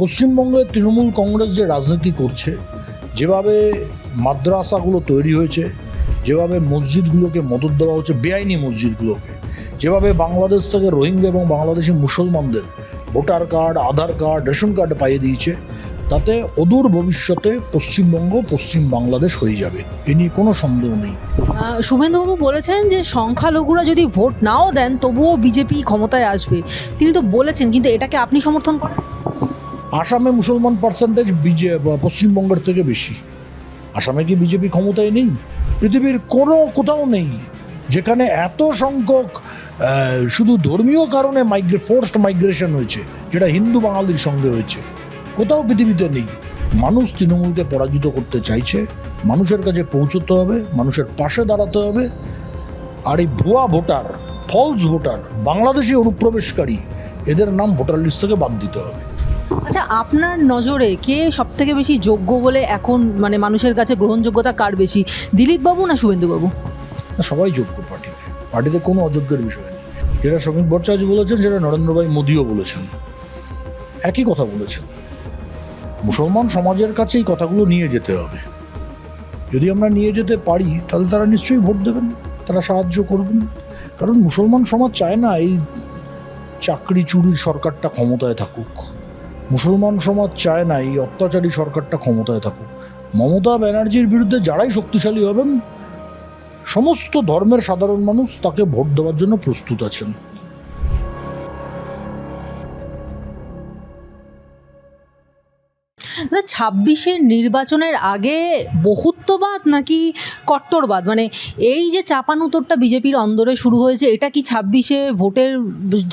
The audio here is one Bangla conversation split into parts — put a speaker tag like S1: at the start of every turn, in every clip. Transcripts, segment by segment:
S1: পশ্চিমবঙ্গে তৃণমূল কংগ্রেস যে রাজনীতি করছে, যেভাবে মাদ্রাসাগুলো তৈরি হয়েছে, যেভাবে মসজিদগুলোকে মদত দেওয়া হচ্ছে, বেআইনি মসজিদগুলোকে, যেভাবে বাংলাদেশ থেকে রোহিঙ্গা এবং বাংলাদেশি মুসলমানদের voter card, Aadhaar card, ration card পাইয়ে দিয়েছে, তাতে অদূর ভবিষ্যতে পশ্চিমবঙ্গ পশ্চিম বাংলাদেশ হয়ে যাবে। এ নিয়ে কোনো সন্দেহ নেই।
S2: শুভেন্দুবাবু বলেছেন যে সংখ্যালঘুরা যদি ভোট নাও দেন, তবুও বিজেপি ক্ষমতায় আসবে। তিনি তো বলেছেন, কিন্তু এটাকে আপনি সমর্থন করেন?
S1: আসামে মুসলমান পার্সেন্টেজ বিজে পশ্চিমবঙ্গের থেকে বেশি। আসামে কি বিজেপি ক্ষমতায় নেই? পৃথিবীর কোনো কোথাও নেই যেখানে এত সংখ্যক শুধু ধর্মীয় কারণে মাইগ্রে ফোর্সড মাইগ্রেশন হয়েছে, যেটা হিন্দু বাঙালির সঙ্গে হয়েছে। কোথাও পৃথিবীতে নেই। মানুষ তৃণমূলকে পরাজিত করতে চাইছে, মানুষের কাছে পৌঁছতে হবে, মানুষের পাশে দাঁড়াতে হবে। আর এই ভুয়া ভোটার ফলস ভোটার, বাংলাদেশি অনুপ্রবেশকারী, এদের নাম ভোটার লিস্ট থেকে বাদ দিতে হবে।
S2: আচ্ছা আপনার নজরে কে সব থেকে বেশি যোগ্য বলে এখন মানে মানুষের কাছে গ্রহণযোগ্যতা কার বেশি? দিলীপ বাবু না শুভেন্দুবাবু?
S1: সবাই যোগ্য পার্টি। পার্টিতে কোনো অযোগ্যের বিষয় নেই। যেটা শ্রমিক ভট্টাচার্য বলেছেন, সেটা নরেন্দ্রভাই মোদিও বলেছেন। একই কথা বলেছেন। মুসলমান সমাজের কাছে এই কথাগুলো নিয়ে যেতে হবে। যদি আমরা নিয়ে যেতে পারি, তাহলে তারা নিশ্চয়ই ভোট দেবেন, তারা সাহায্য করবেন। কারণ মুসলমান সমাজ চায় না এই চাকরি চুরির সরকারটা ক্ষমতায় থাকুক। মুসলমান সমাজ চায় না এই অত্যাচারী সরকারটা ক্ষমতায় থাকুক। মমতা ব্যানার্জির বিরুদ্ধে যারাই শক্তিশালী হবেন, সমস্ত ধর্মের সাধারণ মানুষ তাকে ভোট দেওয়ার জন্য প্রস্তুত আছেন।
S2: ছাব্বিশের নির্বাচনের আগে বহুত্ববাদ নাকি কট্টরবাদ? মানে এই যে চাপানুতরটা বিজেপির অন্দরে শুরু হয়েছে, এটা কি ছাব্বিশে ভোটের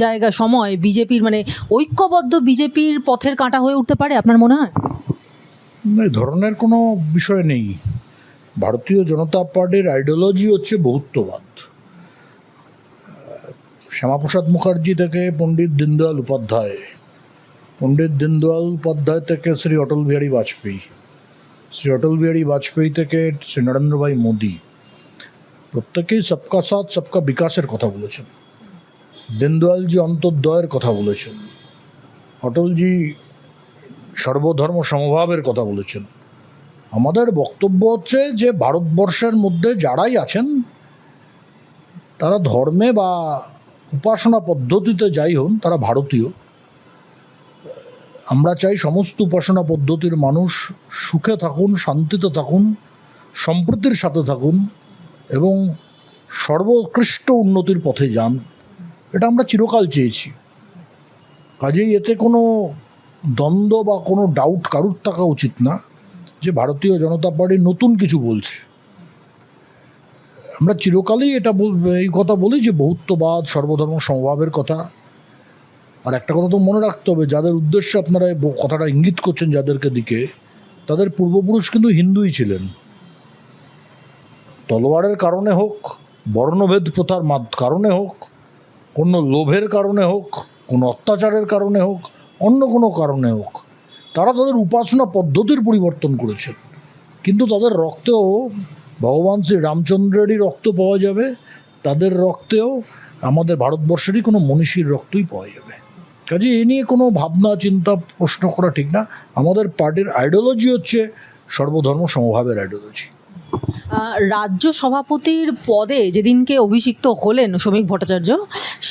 S2: জায়গা সময় বিজেপির মানে ঐক্যবদ্ধ বিজেপির পথের কাঁটা হয়ে উঠতে পারে আপনার মনে হয়?
S1: ধরনের কোনো বিষয় নেই। ভারতীয় জনতা পার্টির আইডিওলজি হচ্ছে বহুত্ববাদ। শ্যামাপ্রসাদ মুখার্জি থেকে পণ্ডিত দীনদয়াল উপাধ্যায় পণ্ডিত দীনদয়াল উপাধ্যায় থেকে শ্রী অটল বিহারী বাজপেয়ী। শ্রী অটল বিহারী বাজপেয়ী থেকে শ্রী নরেন্দ্রভাই মোদী। প্রত্যেকেই সবকা সাথ, সবকা বিকাশের কথা বলেছেন। দীনদয়ালজি অন্তর্দয়ের কথা বলেছেন। অটলজি সর্বধর্ম সমভাবের কথা বলেছেন। আমাদের বক্তব্য হচ্ছে যে, ভারতবর্ষের মধ্যে যারাই আছেন, তারা ধর্মে বা উপাসনা পদ্ধতিতে যাই হন, তারা ভারতীয়। আমরা চাই সমস্ত উপাসনা পদ্ধতির মানুষ সুখে থাকুন, শান্তিতে থাকুন, সম্প্রীতির সাথে থাকুন এবং সর্বোৎকৃষ্ট উন্নতির পথে যান। এটা আমরা চিরকাল চেয়েছি। কাজেই এতে কোনো দ্বন্দ্ব বা কোনো ডাউট কারুর থাকা উচিত না যে ভারতীয় জনতা পার্টি নতুন কিছু বলছে। আমরা চিরকালই এটা এই কথা বলি যে বহুত্ববাদ, সর্বধর্ম, সমভাবের কথা। আর একটা কথা তো মনে রাখতে হবে, যাদের উদ্দেশ্যে আপনারা কথাটা ইঙ্গিত করছেন যাদেরকে দিকে, তাদের পূর্বপুরুষ কিন্তু হিন্দুই ছিলেন। তলোয়ারের কারণে হোক, বর্ণভেদ প্রথার কারণে হোক, কোনো লোভের কারণে হোক, কোনো অত্যাচারের কারণে হোক, অন্য কোনো কারণে হোক, তারা তাদের উপাসনা পদ্ধতির পরিবর্তন করেছেন। কিন্তু তাদের রক্তেও ভগবান শ্রী রামচন্দ্রেরই রক্ত পাওয়া যাবে, তাদের রক্তেও আমাদের ভারতবর্ষেরই কোনো মনীষীর রক্তই পাওয়া যাবে। কাজে এ নিয়ে কোনো ভাবনা, চিন্তা, প্রশ্ন করা ঠিক না। আমাদের পার্টির আইডিওলজি হচ্ছে সর্বধর্ম সমভাবের আইডিওলজি
S2: রাজ্য সভাপতির পদে যেদিনকে অভিষিক্ত হলেন শ্রমিক ভট্টাচার্য,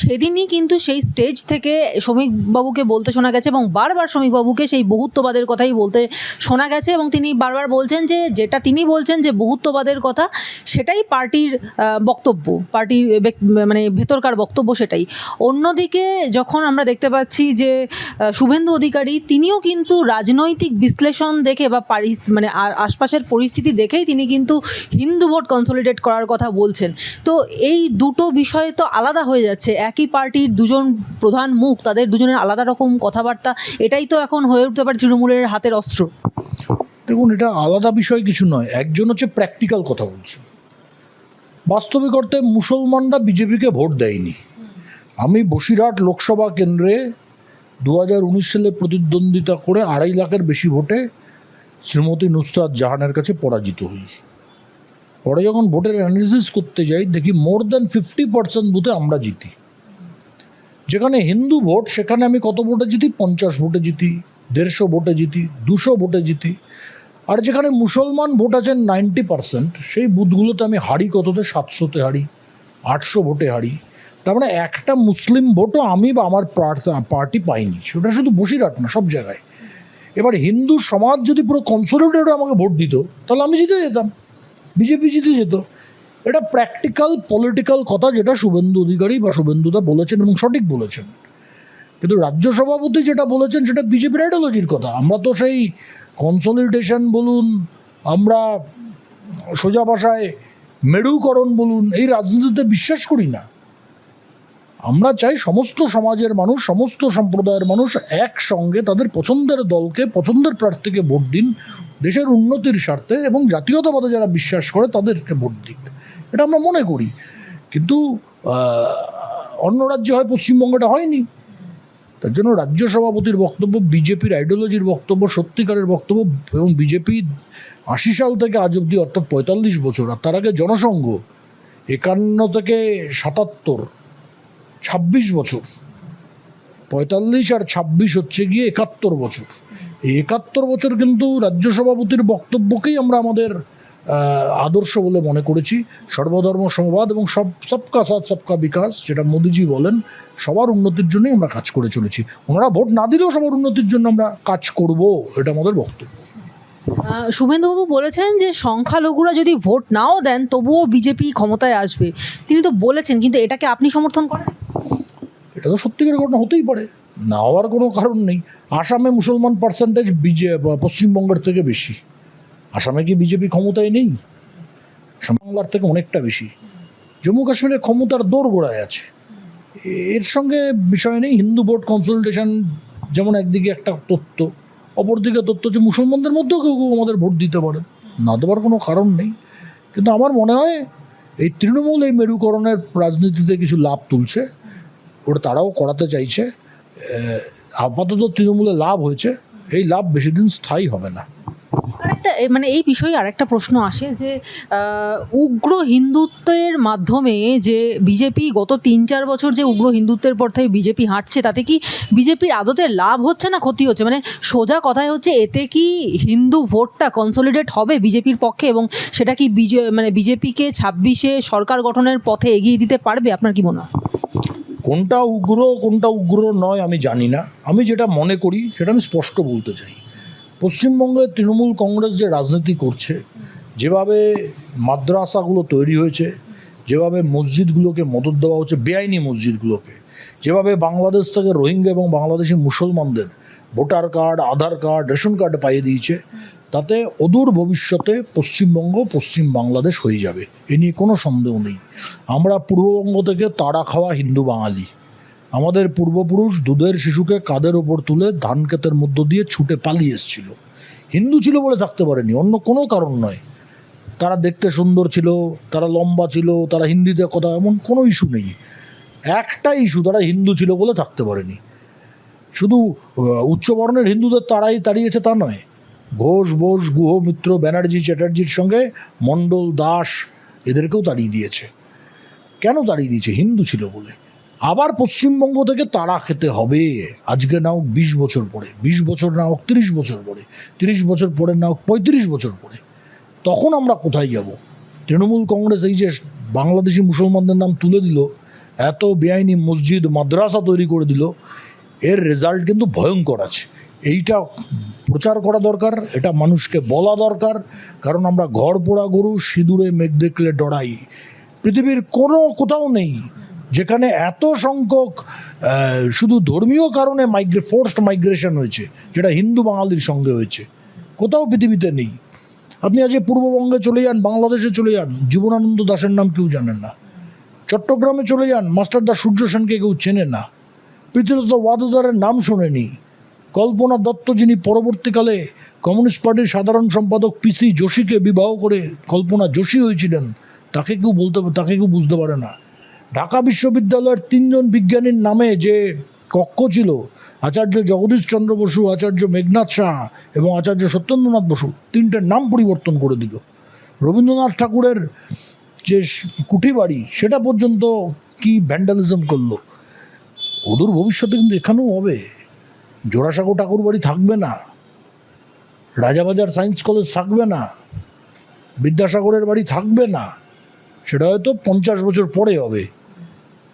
S2: সেদিনই কিন্তু সেই স্টেজ থেকে শ্রমিকবাবুকে বলতে শোনা গেছে এবং বারবার শ্রমিকবাবুকে সেই বহুত্ববাদের কথাই বলতে শোনা গেছে এবং তিনি বারবার বলছেন যে, যেটা তিনি বলছেন যে বহুত্ববাদের কথা, সেটাই পার্টির বক্তব্য, পার্টির মানে ভেতরকার বক্তব্য সেটাই। অন্যদিকে যখন আমরা দেখতে পাচ্ছি যে শুভেন্দু অধিকারী, তিনিও কিন্তু রাজনৈতিক বিশ্লেষণ দেখে বা মানে আশপাশের পরিস্থিতি দেখেই তিনি কিন্তু হিন্দু ভোট কনসলিডেট করার কথা বলছেন। তো এই দুটো বিষয় তো আলাদা হয়ে যাচ্ছে। একই পার্টির দুজন প্রধান মুখ, তাদের দুজনের আলাদা রকম কথাবার্তা, এটাই তো এখন হয়ে উঠতে পারে তৃণমূলের হাতের অস্ত্র।
S1: দেখুন, এটা আলাদা বিষয় কিছু নয়, একজন হচ্ছে প্র্যাকটিক্যাল কথা বলছে। বাস্তবিক অর্থে মুসলমানরা বিজেপিকে ভোট দেয়নি। আমি বসিরহাট লোকসভা কেন্দ্রে দু হাজার উনিশ সালে প্রতিদ্বন্দ্বিতা করে আড়াই লাখের বেশি ভোটে শ্রীমতী নুসরাত জাহানের কাছে পরাজিত হই। পরে যখন ভোটের অ্যানালিসিস করতে যাই, দেখি মোর দ্যান ফিফটি পার্সেন্ট বুথে আমরা জিতি। যেখানে হিন্দু ভোট, সেখানে আমি কত ভোটে জিতি? পঞ্চাশ ভোটে জিতি, দেড়শো ভোটে জিতি, দুশো ভোটে জিতি। আর যেখানে মুসলমান ভোট আছেন নাইনটি পার্সেন্ট সেই বুথগুলোতে আমি হারি কততে? সাতশোতে হারি, আটশো ভোটে হারি। তার মানে একটা মুসলিম ভোটও আমি বা আমার পার্টি পাইনি। সেটা শুধু বসিরহাট না, সব জায়গায়। এবার হিন্দু সমাজ যদি পুরো কনসোলিডেট আমাকে ভোট দিত, তাহলে আমি জিতে যেতাম। বিজেপি জিতে যেত এটা প্র্যাকটিক্যাল পলিটিক্যাল কথা যেটা শুভেন্দু অধিকারী বা শুভেন্দুদা বলেছেন এবং সঠিক বলেছেন। কিন্তু রাজ্য সভাপতি যেটা বলেছেন সেটা বিজেপির আইডিওলজির কথা। আমরা তো সেই কনসলিডেশন বলুন, আমরা সোজা ভাষায় মেরুকরণ বলুন, এই রাজনীতিতে বিশ্বাস করি না। আমরা চাই সমস্ত সমাজের মানুষ, সমস্ত সম্প্রদায়ের মানুষ একসঙ্গে তাদের পছন্দের দলকে, পছন্দের প্রার্থীকে ভোট দিন দেশের উন্নতির স্বার্থে এবং জাতীয়তাবাদে যারা বিশ্বাস করে তাদেরকে ভোট দিক। এটা আমরা মনে করি। কিন্তু অন্য রাজ্যে হয়, পশ্চিমবঙ্গটা হয়নি। তার জন্য রাজ্য সভাপতির বক্তব্য, বিজেপির আইডিওলজির বক্তব্য, সত্যিকারের বক্তব্য এবং বিজেপি আশি সাল থেকে আজ অব্দি অর্থাৎ পঁয়তাল্লিশ বছর, আর তার আগে জনসংঘ, একান্ন থেকে সাতাত্তর, ছাব্বিশ বছর। পঁয়তাল্লিশ আর ছাব্বিশ হচ্ছে গিয়ে একাত্তর বছর। এই একাত্তর বছর কিন্তু রাজ্য সভাপতির বক্তব্যকেই আমরা আমাদের আদর্শ বলে মনে করেছি। সর্বধর্ম সমবাদ এবং সব সবকা সাথ সবকা বিকাশ যেটা মোদিজি বলেন সবার উন্নতির জন্যই আমরা কাজ করে চলেছি। ওনারা ভোট না দিলেও সবার উন্নতির জন্য আমরা কাজ করব এটা আমাদের বক্তব্য।
S2: শুভেন্দুবাবু বলেছেন যে সংখ্যালঘুরা যদি ভোট নাও দেন তবুও বিজেপি ক্ষমতায় আসবে। তিনি তো বলেছেন কিন্তু এটাকে আপনি সমর্থন করেন?
S1: এটা তো সত্যিকারের ঘটনা হতেই পারে। না হওয়ার কোনো কারণ নেই। আসামে মুসলমান পার্সেন্টেজ বিজে পশ্চিমবঙ্গের থেকে বেশি। আসামে কি বিজেপি ক্ষমতায় নেই? বাংলার থেকে অনেকটা বেশি। জম্মু কাশ্মীরের ক্ষমতার দৌড় গোড়ায় আছে। এর সঙ্গে বিষয় নেই। হিন্দু ভোট কনসালটেশন যেমন একদিকে একটা তথ্য অপরদিকে তথ্য হচ্ছে মুসলমানদের মধ্যেও কেউ কেউ আমাদের ভোট দিতে পারে। না দেওয়ার কোনো কারণ নেই। কিন্তু আমার মনে হয় এই তৃণমূল এই মেরুকরণের রাজনীতিতে কিছু লাভ তুলছে। ওটা তারাও করাতে চাইছে। আপাতত তৃণমূলে লাভ হয়েছে। এই লাভ বেশি দিন স্থায়ী হবে না।
S2: আরেকটা মানে এই বিষয়ে আরেকটা প্রশ্ন আসে যে উগ্র হিন্দুত্বের মাধ্যমে যে বিজেপি গত তিন চার বছর যে উগ্র হিন্দুত্বের পর থেকে বিজেপি হাঁটছে, তাতে কি বিজেপির আদতে লাভ হচ্ছে না, ক্ষতি হচ্ছে? মানে সোজা কথাই হচ্ছে, এতে কি হিন্দু ভোটটা কনসলিডেট হবে বিজেপির পক্ষে এবং সেটা কি বিজে মানে বিজেপিকে ছাব্বিশে সরকার গঠনের পথে এগিয়ে দিতে পারবে? আপনার কি মনে হয়?
S1: কোনটা উগ্র কোনটা উগ্র নয় আমি জানি না। আমি যেটা মনে করি, সেটা আমি স্পষ্ট বলতে চাই। পশ্চিমবঙ্গে তৃণমূল কংগ্রেস যে রাজনীতি করছে, যেভাবে মাদ্রাসাগুলো তৈরি হয়েছে, যেভাবে মসজিদগুলোকে মদত দেওয়া হচ্ছে, বেআইনি মসজিদগুলোকে, যেভাবে বাংলাদেশ থেকে রোহিঙ্গা এবং বাংলাদেশি মুসলমানদের voter card, Aadhaar card, ration card পাইয়ে দিয়েছে তাতে অদূর ভবিষ্যতে পশ্চিমবঙ্গ, পশ্চিম বাংলাদেশ হয়ে যাবে। এ নিয়ে কোনো সন্দেহ নেই। আমরা পূর্ববঙ্গ থেকে তাড়া খাওয়া হিন্দু বাঙালি। আমাদের পূর্বপুরুষ দুধের শিশুকে কাদের ওপর তুলে ধান ক্ষেতের মধ্য দিয়ে ছুটে পালিয়ে এসেছিল। হিন্দু ছিল বলে থাকতে পারেনি, অন্য কোনো কারণ নয়। তারা দেখতে সুন্দর ছিল, তারা লম্বা ছিল, তারা হিন্দিতে কথা, এমন কোনো ইস্যু নেই। একটা ইস্যু তারা হিন্দু ছিল বলে থাকতে পারেনি। শুধু উচ্চবর্ণের হিন্দুদের তারাই তাড়িয়েছে তা নয় ঘোষ বোস গুহ মিত্র ব্যানার্জি চ্যাটার্জির সঙ্গে মণ্ডল দাস এদেরকেও তাড়িয়ে দিয়েছে। কেন তাড়িয়ে দিয়েছে? হিন্দু ছিল বলে। আবার পশ্চিমবঙ্গ থেকে তারা খেতে হবে। আজকে না হোক বিশ বছর পরে। বিশ বছর না হোক তিরিশ বছর পরে। তিরিশ বছর পরে না হোক পঁয়ত্রিশ বছর পরে। তখন আমরা কোথায় যাব? তৃণমূল কংগ্রেস এই যে বাংলাদেশি মুসলমানদের নাম তুলে দিল, এত বেআইনি মসজিদ, মাদ্রাসা তৈরি করে দিল, এর রেজাল্ট কিন্তু ভয়ঙ্কর আছে। এইটা প্রচার করা দরকার, এটা মানুষকে বলা দরকার, কারণ আমরা ঘর পোড়া গরু, সিঁদুরে মেঘ দেখলে ডরাই। পৃথিবীর কোনো কোথাও নেই যেখানে এত সংখ্যক শুধু ধর্মীয় কারণে মাইগ্রে ফোর্সড মাইগ্রেশন হয়েছে, যেটা হিন্দু বাঙালির সঙ্গে হয়েছে। কোথাও পৃথিবীতে নেই। আপনি আজ পূর্ববঙ্গে চলে যান, বাংলাদেশে চলে যান, জীবনানন্দ দাসের নাম কেউ জানেন না। চট্টগ্রামে চলে যান, মাস্টারদা সূর্য সেনকে কেউ চেনে না। পৃথিবীত ওয়াদদারের নাম শোনেনি। কল্পনা দত্ত যিনি পরবর্তীকালে কমিউনিস্ট পার্টির সাধারণ সম্পাদক পিসি যোশীকে বিবাহ করে কল্পনা যোশী হয়েছিলেন, তাকে কেউ বলতে তাকে কেউ বুঝতে পারে না। ঢাকা বিশ্ববিদ্যালয়ের তিনজন বিজ্ঞানীর নামে যে কক্ষ ছিল, আচার্য জগদীশ চন্দ্র বসু, আচার্য মেঘনাথ শাহ এবং আচার্য সত্যেন্দ্রনাথ বসু, তিনটের নাম পরিবর্তন করে দিল। রবীন্দ্রনাথ ঠাকুরের যে কুঠি বাড়ি সেটা পর্যন্ত কি ভ্যান্ডালিজম করল? ওদের ভবিষ্যতে কিন্তু এখানেও হবে। জোড়াসাঁকো ঠাকুর বাড়ি থাকবে না, রাজাবাজার সায়েন্স কলেজ থাকবে না, বিদ্যাসাগরের বাড়ি থাকবে না, সেটা হয়তো পঞ্চাশ বছর পরে হবে।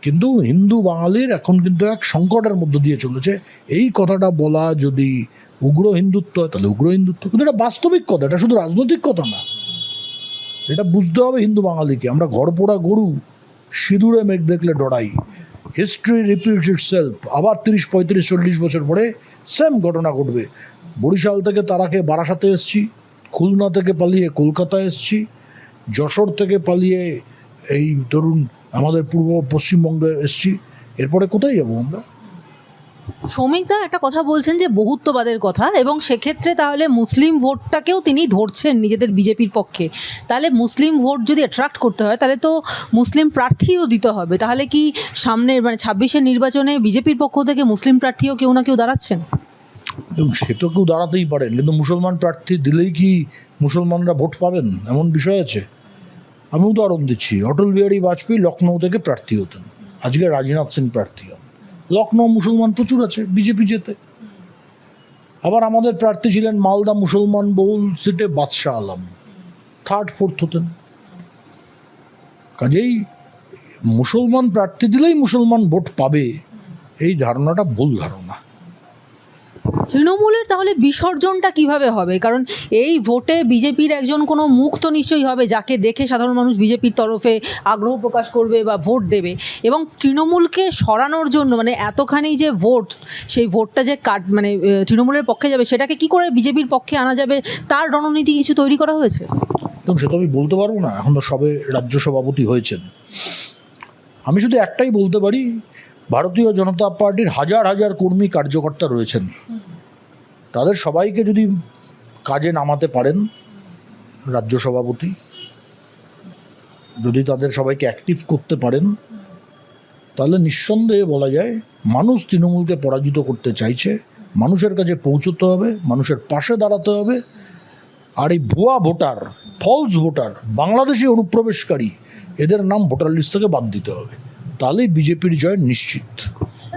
S1: কিন্তু হিন্দু বাঙালির এখন কিন্তু এক সংকটের মধ্য দিয়ে চলেছে। এই কথাটা বলা যদি উগ্র হিন্দুত্ব হয়, তাহলে উগ্র হিন্দুত্ব। কিন্তু এটা বাস্তবিক কথা, এটা শুধু রাজনৈতিক কথা না। এটা বুঝতে হবে হিন্দু বাঙালিকে। আমরা ঘর পোড়া গরু, সিঁদুরে মেঘ দেখলে ডরাই। হিস্ট্রি রিপিটস ইট সেলফ আবার তিরিশ, পঁয়ত্রিশ, চল্লিশ বছর পরে সেম ঘটনা ঘটবে। বরিশাল থেকে তারাকে বারাসাতে এসছি, খুলনা থেকে পালিয়ে কলকাতা এসছি, যশোর থেকে পালিয়ে এই ধরুন আমাদের পূর্ব পশ্চিমবঙ্গে এসছি। এরপরে কোথায় যাব আমরা?
S2: শ্রমিকদা একটা কথা বলছেন যে বহুত্ববাদের কথা এবং সেক্ষেত্রে তাহলে মুসলিম ভোটটাকেও তিনি ধরছেন নিজেদের বিজেপির পক্ষে। তাহলে মুসলিম ভোট যদি অ্যাট্রাক্ট করতে হয়, তাহলে তো মুসলিম প্রার্থীও দিতে হবে। তাহলে কি সামনের মানে ছাব্বিশের নির্বাচনে বিজেপির পক্ষ থেকে মুসলিম প্রার্থীও কেউ না কেউ দাঁড়াচ্ছেন?
S1: সে তো কেউ দাঁড়াতেই পারেন কিন্তু মুসলমান প্রার্থী দিলেই কি মুসলমানরা ভোট পাবেন? এমন বিষয় আছে। আমি উদাহরণ দিচ্ছি, অটল বিহারী বাজপেয়ী লখনৌ থেকে প্রার্থী হতেন। আজকে রাজনাথ সিং প্রার্থী হন। লখনৌ মুসলমান প্রচুর আছে বিজেপি যেতে। আবার আমাদের প্রার্থী ছিলেন মালদা মুসলমান বহুল সিটে বাদশাহ আলম। থার্ড ফোর্থ হতেন। কাজেই মুসলমান প্রার্থী দিলেই মুসলমান ভোট পাবে, এই ধারণাটা ভুল ধারণা।
S2: তৃণমূলের তাহলে বিসর্জনটা কীভাবে হবে? কারণ এই ভোটে বিজেপির একজন কোনো মুখ তো নিশ্চয়ই হবে, যাকে দেখে সাধারণ মানুষ বিজেপির তরফে আগ্রহ প্রকাশ করবে বা ভোট দেবে। এবং তৃণমূলকে সরানোর জন্য মানে এতখানি যে ভোট, সেই ভোটটা যে কাট মানে তৃণমূলের পক্ষে যাবে, সেটাকে কি করে বিজেপির পক্ষে আনা যাবে? তার রণনীতি কিছু তৈরি করা হয়েছে?
S1: দেখুন, সে তো আমি বলতে পারব না। এখন তো সবে রাজ্য সভাপতি হয়েছেন। আমি শুধু একটাই বলতে পারি ভারতীয় জনতা পার্টির হাজার হাজার কর্মী কার্যকর্তা রয়েছেন। তাদের সবাইকে যদি কাজে নামাতে পারেন, রাজ্য সভাপতি, যদি তাদের সবাইকে অ্যাক্টিভ করতে পারেন, তাহলে নিঃসন্দেহে বলা যায় মানুষ তৃণমূলকে পরাজিত করতে চাইছে। মানুষের কাছে পৌঁছতে হবে, মানুষের পাশে দাঁড়াতে হবে। আর এই ভুয়া ভোটার ফলস ভোটার, বাংলাদেশি অনুপ্রবেশকারী, এদের নাম ভোটার লিস্ট থেকে বাদ দিতে হবে। তাহলেই বিজেপির জয় নিশ্চিত।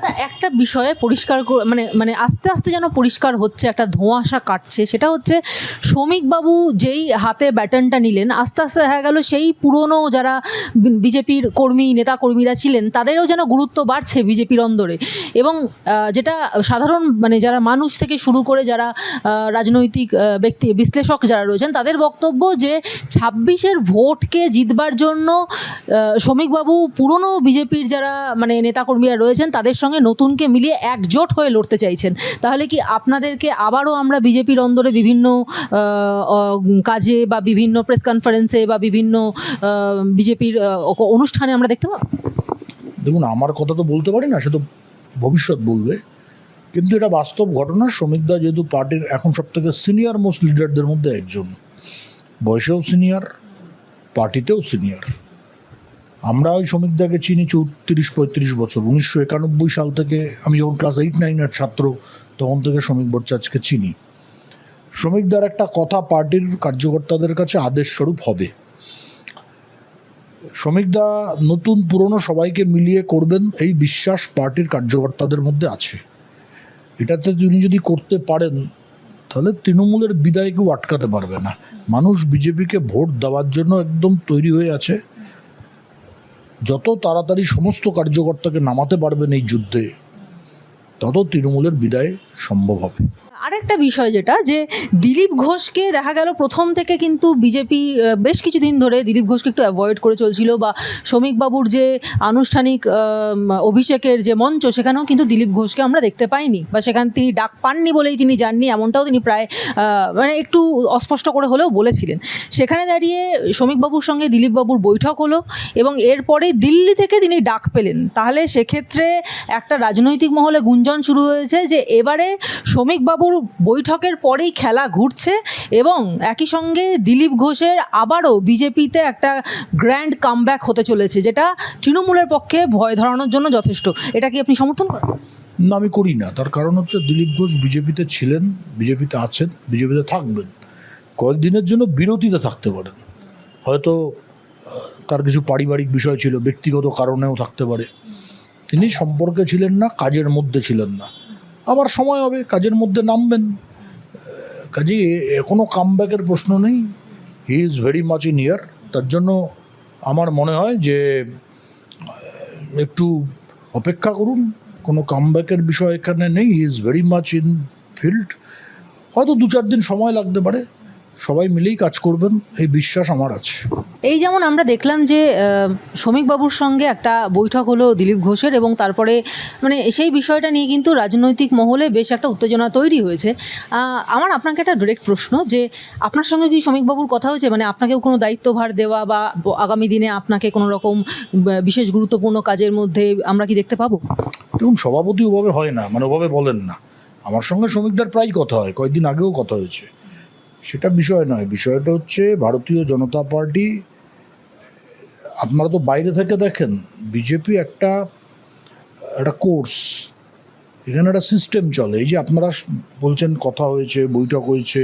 S2: দাদা, একটা বিষয়ে পরিষ্কার কর- মানে মানে আস্তে আস্তে যেন পরিষ্কার হচ্ছে একটা ধোঁয়াশা কাটছে সেটা হচ্ছে শ্রমিকবাবু যেই হাতে ব্যাটনটা নিলেন আস্তে আস্তে দেখা গেল সেই পুরনো যারা বিজেপির কর্মী নেতা কর্মীরা ছিলেন তাদেরও যেন গুরুত্ব বাড়ছে বিজেপির অন্দরে। এবং যেটা সাধারণ মানে যারা মানুষ থেকে শুরু করে যারা রাজনৈতিক ব্যক্তি বিশ্লেষক যারা রয়েছেন তাদের বক্তব্য যে ছাব্বিশের ভোটকে জিতবার জন্য শ্রমিকবাবু পুরনো বিজেপির যারা মানে নেতাকর্মীরা রয়েছেন তাদের সঙ্গে নতুনকে মিলিয়ে একজোট হয়ে লড়তে চাইছেন। তাহলে কি আপনাদেরকে আবারও আমরা বিজেপির অন্দরে বিভিন্ন কাজে বা বিভিন্ন প্রেস কনফারেন্সে বা বিভিন্ন বিজেপির অনুষ্ঠানে আমরা দেখতে পাবো?
S1: দেখুন, আমার কথা তো বলতে পারি না, সে তো ভবিষ্যৎ বলবে। কিন্তু এটা বাস্তব ঘটনা, শ্রমিকদা যেহেতু পার্টির এখন সব থেকে সিনিয়র মোস্ট লিডারদের মধ্যে একজন। বয়সেও সিনিয়র পার্টিতেও সিনিয়র আমরা ওই শ্রমিকদাকে চিনি চৌত্রিশ, পঁয়ত্রিশ বছর। উনিশশো একানব্বই সাল থেকে আমি যখন ক্লাস এইট নাইনের ছাত্র, তখন থেকে শ্রমিক ভট্টাচার্যকে চিনি। শ্রমিকদার একটা কথা পার্টির কার্যকর্তাদের কাছে আদেশ স্বরূপ হবে। শ্রমিকদা নতুন, পুরনো সবাইকে মিলিয়ে করবেন, এই বিশ্বাস পার্টির কার্যকর্তাদের মধ্যে আছে। এটাতে তিনি যদি করতে পারেন, তাহলে তৃণমূলের বিদায় কেউ আটকাতে পারবে না। মানুষ বিজেপিকে ভোট দেওয়ার জন্য একদম তৈরি হয়ে আছে। যত তাড়াতাড়ি সমস্ত কার্যকর্তাকে নামাতে পারবেন এই যুদ্ধে। তত তৃণমূলের বিদায় সম্ভব হবে।
S2: আরেকটা বিষয় যেটা, যে দিলীপ ঘোষকে দেখা গেল প্রথম থেকে কিন্তু বিজেপি বেশ কিছুদিন ধরে দিলীপ ঘোষকে একটু অ্যাভয়েড করে চলছিল বা শ্রমিকবাবুর যে আনুষ্ঠানিক অভিষেকের যে মঞ্চ, সেখানেও কিন্তু দিলীপ ঘোষকে আমরা দেখতে পাইনি বা সেখানে তিনি ডাক পাননি বলেই তিনি যাননি এমনটাও তিনি প্রায় মানে একটু অস্পষ্ট করে হলেও বলেছিলেন। সেখানে দাঁড়িয়ে শ্রমিকবাবুর সঙ্গে দিলীপবাবুর বৈঠক হলো এবং এরপরে দিল্লি থেকে তিনি ডাক পেলেন। তাহলে সেক্ষেত্রে একটা রাজনৈতিক মহলে গুঞ্জন শুরু হয়েছে যে এবারে শ্রমিকবাবুর বৈঠকের পরেই খেলা ঘুরছে এবং একই সঙ্গে দিলীপ ঘোষের আবারও বিজেপিতে একটা গ্র্যান্ড কামব্যাক হতে চলেছে, যেটা তৃণমূলের পক্ষে ভয় ধরানোর জন্য যথেষ্ট। এটা কি আপনি সমর্থন করেন?
S1: না, আমি করি না। তার কারণ হচ্ছে দিলীপ ঘোষ বিজেপিতে ছিলেন, বিজেপিতে আছেন, বিজেপিতে থাকবেন। কয়েকদিনের জন্য বিরতিতে থাকতে পারেন। হয়তো তার কিছু পারিবারিক বিষয় ছিল, ব্যক্তিগত কারণেও থাকতে পারে। তিনি সম্পর্কে ছিলেন না, কাজের মধ্যে ছিলেন না। আবার সময় হবে, কাজের মধ্যে নামবেন। কাজে কোনো কামব্যাকের প্রশ্ন নেই। He is very much in year তার জন্য আমার মনে হয় যে একটু অপেক্ষা করুন। কোনো কামব্যাকের বিষয় এখানে নেই। He is very much in field হয়তো দু চার দিন সময় লাগতে পারে। সবাই মিলেই কাজ করবেন, এই বিশ্বাস আমার আছে।
S2: এই যেমন আমরা দেখলাম যে শ্রমিকবাবুর সঙ্গে একটা বৈঠক হলো দিলীপ ঘোষের এবং তারপরে মানে সেই বিষয়টা নিয়ে কিন্তু রাজনৈতিক মহলে বেশ একটা উত্তেজনা তৈরি হয়েছে। আমার আপনাকে একটা ডিরেক্ট প্রশ্ন যে, আপনার সঙ্গে কি শ্রমিকবাবুর কথা হয়েছে? মানে আপনাকেও কোনো দায়িত্বভার দেওয়া বা আগামী দিনে আপনাকে কোনো রকম বিশেষ গুরুত্বপূর্ণ কাজের মধ্যে আমরা কি দেখতে পাবো?
S1: দেখুন, সভাপতি ওভাবে হয় না মানে ওভাবে বলেন না। আমার সঙ্গে শ্রমিকদের প্রায় কথা হয়, কয়েকদিন আগেও কথা হয়েছে। সেটা বিষয় নয়। বিষয়টা হচ্ছে ভারতীয় জনতা পার্টি, আপনারা তো বাইরে থেকে দেখেন, বিজেপি একটা একটা কোর্স, এখানে একটা সিস্টেম চলে। এই যে আপনারা বলছেন কথা হয়েছে, বৈঠক হয়েছে,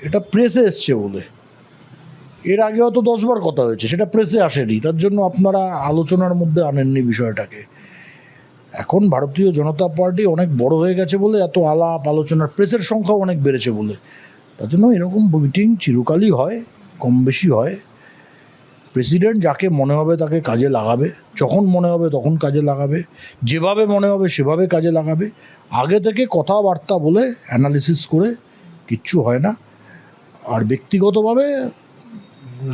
S1: এটা প্রেসে এসছে বলে। এর আগে হয়তো দশবার কথা হয়েছে, সেটা প্রেসে আসেনি। তার জন্য আপনারা আলোচনার মধ্যে আনেননি বিষয়টাকে। এখন ভারতীয় জনতা পার্টি অনেক বড় হয়ে গেছে বলে, এত আলাপ আলোচনার প্রেসের সংখ্যাও অনেক বেড়েছে বলে। তার জন্য এরকম মিটিং চিরকালই হয়, কম বেশি হয়। প্রেসিডেন্ট যাকে মনে হবে তাকে কাজে লাগাবে, যখন মনে হবে তখন কাজে লাগাবে, যেভাবে মনে হবে সেভাবে কাজে লাগাবে। আগে থেকে কথাবার্তা বলে অ্যানালিসিস করে কিচ্ছু হয় না। আর ব্যক্তিগতভাবে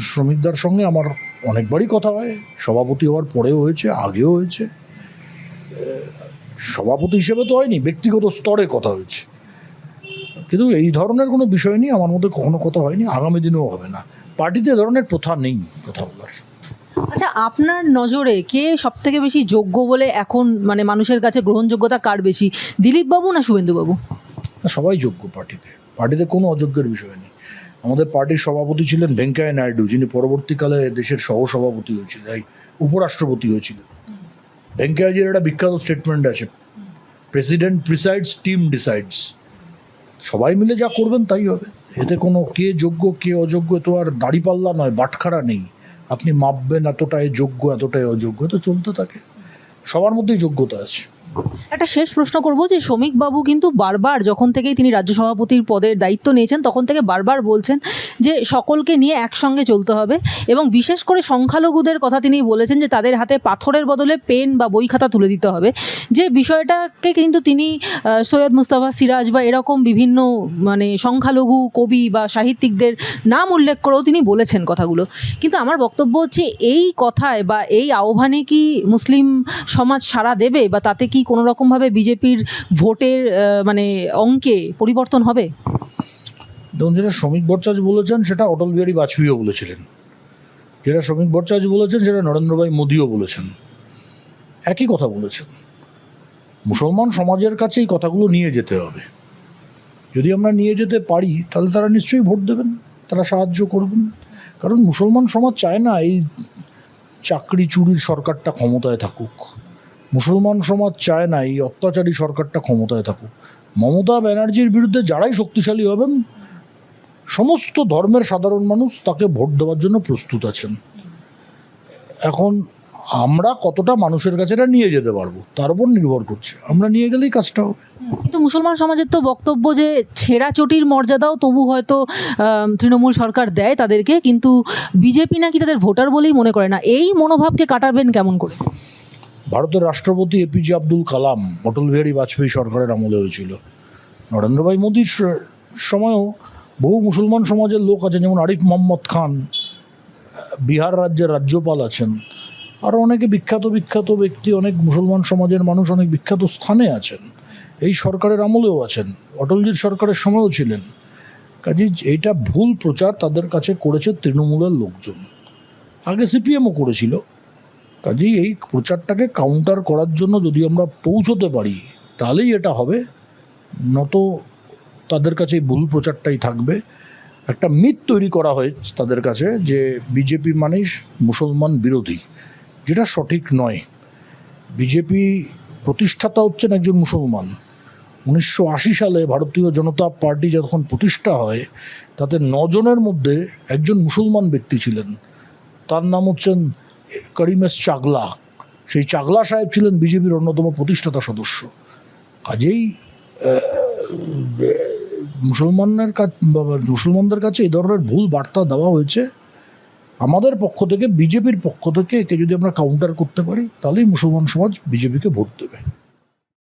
S1: শ্রমিকদার সঙ্গে আমার অনেকবারই কথা হয়, সভাপতি হওয়ার পরেও হয়েছে, আগেও হয়েছে। সভাপতি হিসেবে তো হয়নি, ব্যক্তিগত স্তরে কথা হয়েছে। কিন্তু এই ধরনের কোনো বিষয় নিয়ে আমার মধ্যে কখনো কথা হয়নি আগামী দিনেও হবে না। পার্টিতে ধরনের প্রথা নেই কথা বলার।
S2: আচ্ছা আপনার নজরে কে সব থেকে বেশি যোগ্য বলে এখন মানে মানুষের কাছে গ্রহণযোগ্যতা কার বেশি দিলীপবাবু না শুভেন্দুবাবু?
S1: না, সবাই যোগ্য পার্টিতে। পার্টিতে কোনো অযোগ্যের বিষয় নেই। আমাদের পার্টির সভাপতি ছিলেন ভেঙ্কাইয়া নাইডু যিনি পরবর্তীকালে দেশের সহসভাপতি হয়েছিলেন এই উপরাষ্ট্রপতি হয়েছিলেন। ভেঙ্কাইয়াজির একটা বিখ্যাত স্টেটমেন্ট আছে। প্রেসিডেন্ট প্রিসাইডস টিম ডিসাইডস সবাই মিলে যা করবেন তাই হবে। এতে কোনো কে যোগ্য, কে অযোগ্য তো আর দাড়িপাল্লা নয়, বাটখারা নেই। আপনি মাপবেন এতটাই যোগ্য, এতটাই অযোগ্য তো চলতে থাকে। সবার মধ্যেই যোগ্যতা আছে।
S2: একটা শেষ প্রশ্ন করব যে শ্রমিকবাবু কিন্তু বারবার যখন থেকেই তিনি রাজ্য সভাপতির পদের দায়িত্ব নিয়েছেন, তখন থেকে বারবার বলছেন যে সকলকে নিয়ে একসঙ্গে চলতে হবে এবং বিশেষ করে সংখ্যালঘুদের কথা তিনি বলেছেন যে তাদের হাতে পাথরের বদলে পেন বা বই খাতা তুলে দিতে হবে। যে বিষয়টাকে কিন্তু তিনি সৈয়দ মুস্তাফা সিরাজ বা এরকম বিভিন্ন মানে সংখ্যালঘু কবি বা সাহিত্যিকদের নাম উল্লেখ করেও তিনি বলেছেন কথাগুলো। কিন্তু আমার বক্তব্য হচ্ছে এই কথায় বা এই আহ্বানে কি মুসলিম সমাজ সাড়া দেবে বা তাতে কি কোনো রকমভাবে বিজেপির ভোটের মানে অঙ্কে পরিবর্তন হবে?
S1: দেখুন যেটা শ্রমিক ভট্টাচার্য বলেছেন, সেটা অটল বিহারী বাজপেয়ীও বলেছিলেন। যেটা শ্রমিক ভট্টাচার্য বলেছেন, সেটা নরেন্দ্রভাই মোদীও বলেছেন। একই কথা বলেছেন। মুসলমান সমাজের কাছে এই কথাগুলো নিয়ে যেতে হবে। যদি আমরা নিয়ে যেতে পারি, তাহলে তারা নিশ্চয়ই ভোট দেবেন, তারা সাহায্য করবেন। কারণ মুসলমান সমাজ চায় না এই চাকরি চুরির সরকারটা ক্ষমতায় থাকুক। মুসলমান সমাজ চায় না এই অত্যাচারী সরকারটা ক্ষমতায় থাকুক। মমতা ব্যানার্জির বিরুদ্ধে যারাই শক্তিশালী হবেন, সমস্ত ধর্মের সাধারণ মানুষ তাকে ভোট দেওয়ার জন্য প্রস্তুত আছেন। এখন আমরা কতটা মানুষের কাছে এটা নিয়ে যেতে পারব, তার উপর নির্ভর করছে। আমরা নিয়ে গেলেই কাজটা হবে।
S2: কিন্তু মুসলমান সমাজের তো বক্তব্য যে ছেঁড়া চটির মর্যাদাও তবু হয়তো তৃণমূল সরকার দেয় তাদেরকে, কিন্তু বিজেপি নাকি তাদের ভোটার বলেই মনে করে না। এই মনোভাবকে কাটাবেন কেমন করে?
S1: ভারতের রাষ্ট্রপতি এপিজে আব্দুল কালাম, অটল বিহারী বাজপেয়ী সরকারের আমলে হয়েছিল। নরেন্দ্রভাই মোদীর সময়ও বহু মুসলমান সমাজের লোক আছেন, যেমন আরিফ মোহাম্মদ খান, বিহার রাজ্যের রাজ্যপাল আছেন। আরও অনেকে বিখ্যাত বিখ্যাত ব্যক্তি, অনেক মুসলমান সমাজের মানুষ অনেক বিখ্যাত স্থানে আছেন। এই সরকারের আমলেও আছেন। অটলজির সরকারের সময়ও ছিলেন। কাজেই এইটা ভুল প্রচার তাদের কাছে করেছে তৃণমূলের লোকজন। আগে সিপিএমও করেছিল। কাজেই এই প্রচারটাকে কাউন্টার করার জন্য যদি আমরা পৌঁছতে পারি, তাহলেই এটা হবে। নত তাদের কাছে এই ভুল প্রচারটাই থাকবে। একটা মিথ তৈরি করা হয়েছে তাদের কাছে যে বিজেপি মানেই মুসলমান বিরোধী, যেটা সঠিক নয়। বিজেপি প্রতিষ্ঠাতা হচ্ছেন একজন মুসলমান। উনিশশো আশি সালে ভারতীয় জনতা পার্টি যখন প্রতিষ্ঠা হয়, তাতে নজনের মধ্যে একজন মুসলমান ব্যক্তি ছিলেন। তার নাম হচ্ছেন করিমেশ চাগলা। সেই চাগলা সাহেব ছিলেন বিজেপির অন্যতম প্রতিষ্ঠাতা সদস্য। কাজেই মুসলমানের কাছে মুসলমানদের কাছে এই ধরনের ভুল বার্তা দেওয়া হয়েছে। আমাদের পক্ষ থেকে, বিজেপির পক্ষ থেকে একে যদি আমরা কাউন্টার করতে পারি, তাহলেই মুসলমান সমাজ বিজেপিকে ভোট দেবে।